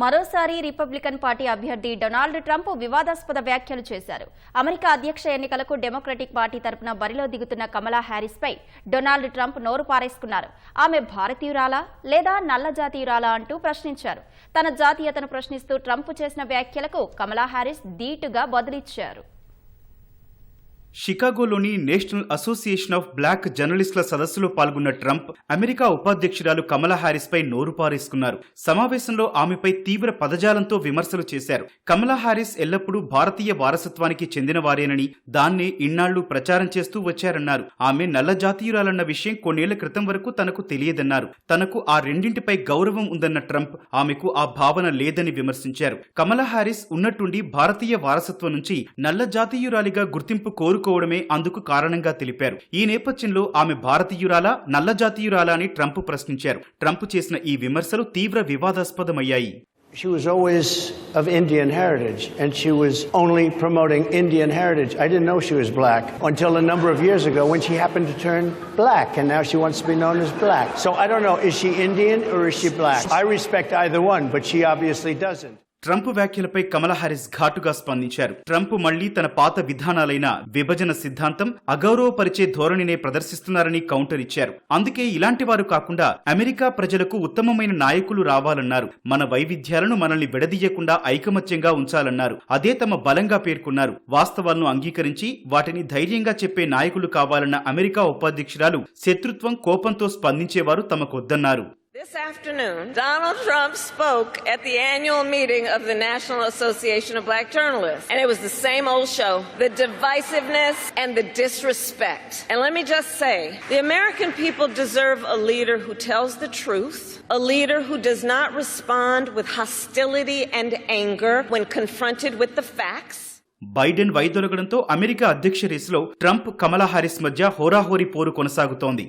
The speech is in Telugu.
మరోసారి రిపబ్లికన్ పార్టీ అభ్యర్థి డొనాల్డ్ ట్రంప్ వివాదాస్పద వ్యాఖ్యలు చేశారు. అమెరికా అధ్యక్ష ఎన్నికలకు డెమోక్రటిక్ పార్టీ తరపున బరిలో దిగుతున్న కమలా హ్యారిస్పై డొనాల్డ్ ట్రంప్ నోరు పారేసుకున్నారు. ఆమె భారతీయురాలా లేదా నల్ల జాతీయురాలా అంటూ ప్రశ్నించారు. తన జాతీయతను ప్రశ్నిస్తూ ట్రంప్ చేసిన వ్యాఖ్యలకు కమలా హ్యారిస్ ధీటుగా బదులిచ్చారు. షికాగోలోని నేషనల్ అసోసియేషన్ ఆఫ్ బ్లాక్ జర్నలిస్టుల సదస్సులో పాల్గొన్న ట్రంప్ అమెరికా ఉపాధ్యక్షురాలు కమలా హారిస్ పై నోరు పారేసుకున్నారు. సమావేశంలో ఆమెపై తీవ్ర పదజాలంతో విమర్శలు చేశారు. కమలా హారిస్ ఎల్లప్పుడూ భారతీయ వారసత్వానికి చెందినవారేనని దాన్నే ఇన్నాళ్ళు ప్రచారం చేస్తూ వచ్చారన్నారు. ఆమె నల్ల జాతీయురాలన్న విషయం కొన్నేళ్ళ క్రితం వరకు తనకు తెలియదన్నారు. తనకు ఆ రెండింటిపై గౌరవం ఉందన్న ట్రంప్ ఆమెకు ఆ భావన లేదని విమర్శించారు. కమలా హారిస్ ఉన్నట్టుండి భారతీయ వారసత్వం నుంచి నల్ల జాతీయురాలిగా గుర్తింపు కోరు కోరుకోవడమే అందుకు కారణంగా తెలిపారు ఈ నేపథ్యంలో ఆమె భారతీయురాలా నల్లజాతీయురాలా అని ట్రంప్ ప్రశ్నించారు ట్రంప్ చేసిన ఈ విమర్శలు తీవ్ర వివాదాస్పదమయ్యాయి She was always of Indian heritage, and she was only promoting Indian heritage. I didn't know she was black until a number of years ago when she happened to turn black, and now she wants to be known as black. So I don't know, is she Indian or is she black? I respect either one, but she obviously doesn't. Trump వ్యాఖ్యలపై కమలా హారిస్ ఘాటుగా స్పందించారు. ట్రంప్ మళ్ళీ తన పాత విధానాలైన విభజన సిద్ధాంతం అగౌరవపరిచే ధోరణినే ప్రదర్శిస్తున్నారని కౌంటర్ ఇచ్చారు. అందుకే ఇలాంటి వారు కాకుండా అమెరికా ప్రజలకు ఉత్తమమైన నాయకులు రావాలన్నారు. మన వైవిధ్యాలను మనల్ని విడదీయకుండా ఐకమత్యంగా ఉంచాలన్నారు. అదే తమ బలంగా పేర్కొన్నారు. వాస్తవాలను అంగీకరించి వాటిని ధైర్యంగా చెప్పే నాయకులు కావాలన్న అమెరికా ఉపాధ్యక్షురాలు శత్రుత్వం కోపంతో స్పందించేవారు తమకొద్దన్నారు. This afternoon, Donald Trump spoke at the annual meeting of the National Association of Black Journalists. And it was the same old show the divisiveness and the disrespect. And let me just say the American people deserve a leader who tells the truth, a leader who does not respond with hostility and anger when confronted with the facts. Biden వైదొలగడంతో America అధ్యక్ష రేసులో ట్రంప్ కమలా హారిస్ మధ్య హోరాహోరీ పోరు కొనసాగుతోంది